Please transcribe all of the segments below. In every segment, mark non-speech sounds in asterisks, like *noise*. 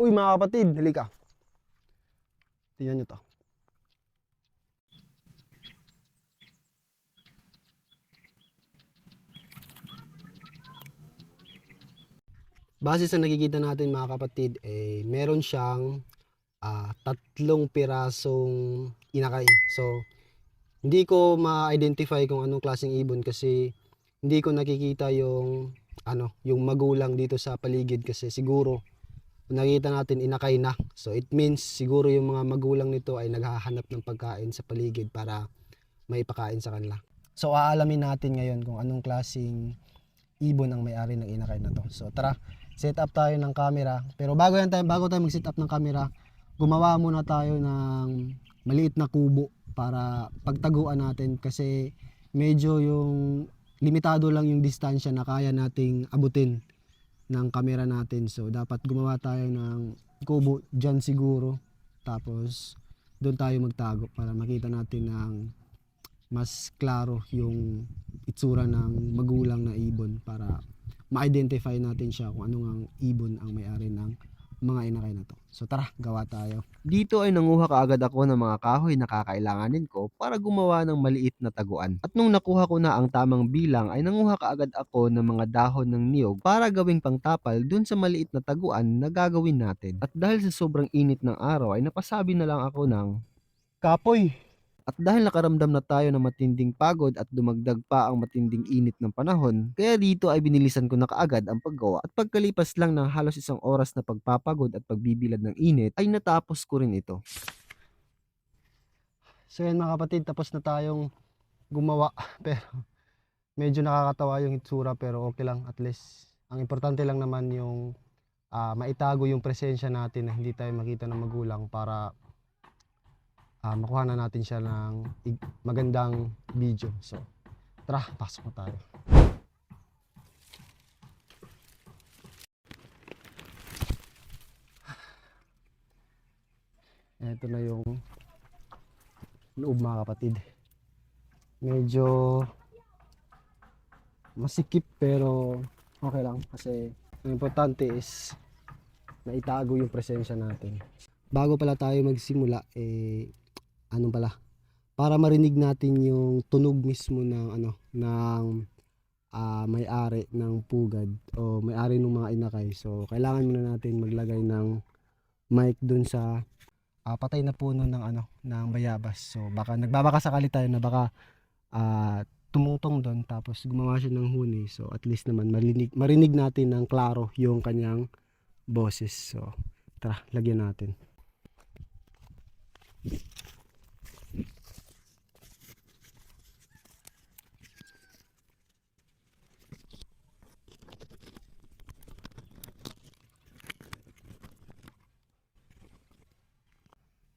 Uy mga kapatid, halika. Tingnan nyo to. Base sa nakikita natin mga kapatid, eh, meron siyang ah, tatlong pirasong inakay. So, hindi ko ma-identify kung anong klaseng ibon kasi hindi ko nakikita yung ano, yung magulang dito sa paligid kasi siguro nakita natin inakay na. So it means siguro yung mga magulang nito ay naghahanap ng pagkain sa paligid para may pakain sa kanila. So aalamin natin ngayon kung anong klaseng ibon ang may-ari ng inakay na to. So tara, set up tayo ng camera. Pero bago yan tayo, bago tayo mag-set up ng camera, gumawa muna tayo ng maliit na kubo para pagtaguan natin kasi medyo yung limitado lang yung distansya na kaya nating abutin ng camera natin. So, dapat gumawa tayo ng kubo dyan siguro. Tapos, doon tayo magtago para makita natin ng mas klaro yung itsura ng magulang na ibon para ma-identify natin siya kung anong ang ibon ang may-ari ng mga inakay na to. So tara, gawa tayo. Dito ay nanguha kaagad ako ng mga kahoy na kakailanganin ko para gumawa ng maliit na taguan. At nung nakuha ko na ang tamang bilang ay nanguha kaagad ako ng mga dahon ng niyog para gawing pangtapal dun sa maliit na taguan na gagawin natin. At dahil sa sobrang init ng araw ay napasabi na lang ako ng Kapoy! At dahil nakaramdam na tayo ng matinding pagod at dumagdag pa ang matinding init ng panahon, kaya dito ay binilisan ko na kaagad ang paggawa at pagkalipas lang ng halos isang oras na pagpapagod at pagbibilad ng init ay natapos ko rin ito. So yan mga kapatid, tapos na tayong gumawa. *laughs* Pero medyo nakakatawa yung itsura pero okay lang at least. Ang importante lang naman yung ah, maitago yung presensya natin na hindi tayo makita ng magulang para ah, makuha na natin siya ng magandang video. So tara, pasok na tayo. Ito na yung loob mga kapatid. Medyo masikip pero okay lang kasi ang importante is naitago yung presensya natin. Bago pala tayo magsimula eh ano pala para marinig natin yung tunog mismo ng ano ng ah, may-ari ng pugad o may-ari ng mga inakay. So kailangan muna natin maglagay ng mic dun sa ah, patay na puno ng ano ng bayabas. So baka nagbabaka sakali tayo na baka ah, tumungtong doon tapos gumawa siya ng huni. So at least naman marinig marinig natin ng klaro yung kanyang boses. So tara, lagyan natin.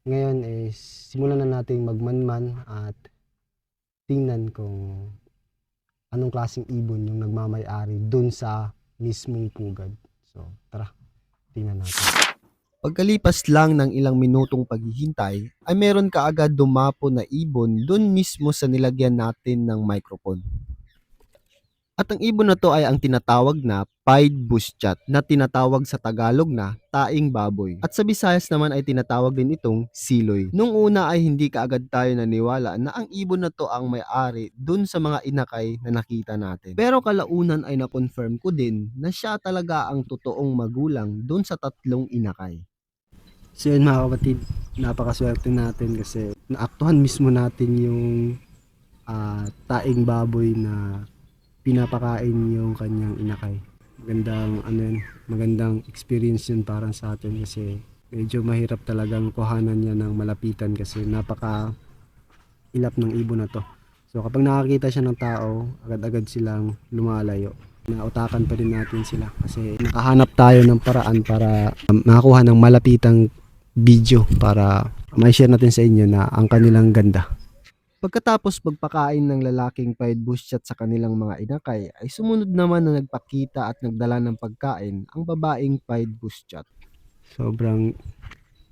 Ngayon is simulan na nating magmanman at tingnan kung anong klaseng ibon yung nagmamay-ari dun sa mismong pugad. So, tara, tingnan natin. Pagkalipas lang ng ilang minutong paghihintay, ay meron kaagad dumapo na ibon dun mismo sa nilagyan natin ng microphone. At ang ibon na to ay ang tinatawag na pied busyat na tinatawag sa Tagalog na taing baboy. At sa Visayas naman ay tinatawag din itong siloy. Nung una ay hindi kaagad tayo naniwala na ang ibon na to ang may-ari dun sa mga inakay na nakita natin. Pero kalaunan ay na-confirm ko din na siya talaga ang totoong magulang dun sa tatlong inakay. So yun mga kapatid, napakaswerte natin kasi naaktuhan mismo natin yung ah, taing baboy na pinapakain yung kanyang inakay. Magandang ano yun, magandang experience yun parang sa atin kasi medyo mahirap talagang kuhanan niya ng malapitan kasi napaka ilap ng ibon na to. So kapag nakakita siya ng tao, agad-agad silang lumalayo. Nautakan pa rin natin sila kasi nakahanap tayo ng paraan para um, makakuha ng malapitang video para ma-share natin sa inyo na ang kanilang ganda. Pagkatapos magpakain ng lalaking pied busyat sa kanilang mga inakay, ay sumunod naman na nagpakita at nagdala ng pagkain ang babaeng pied busyat. Sobrang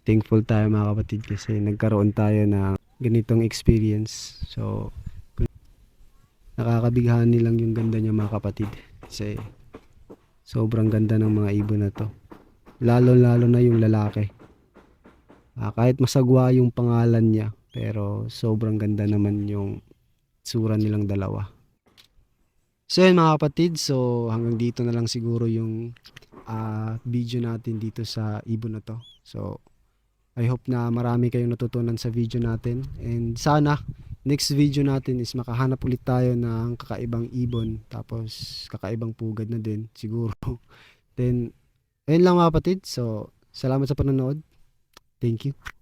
thankful tayo mga kapatid kasi nagkaroon tayo ng ganitong experience. So, nakakabighani lang yung ganda niya mga kapatid. Kasi sobrang ganda ng mga ibon na to. Lalo-lalo na yung lalaki. Ah, kahit masagwa yung pangalan niya, pero sobrang ganda naman yung tsura nilang dalawa. So yun mga kapatid, so hanggang dito na lang siguro yung ah, video natin dito sa ibon na to. So I hope na marami kayong natutunan sa video natin and sana next video natin is makahanap ulit tayo ng kakaibang ibon tapos kakaibang pugad na din *laughs* siguro. Then ayun lang mga kapatid. So salamat sa panonood. Thank you.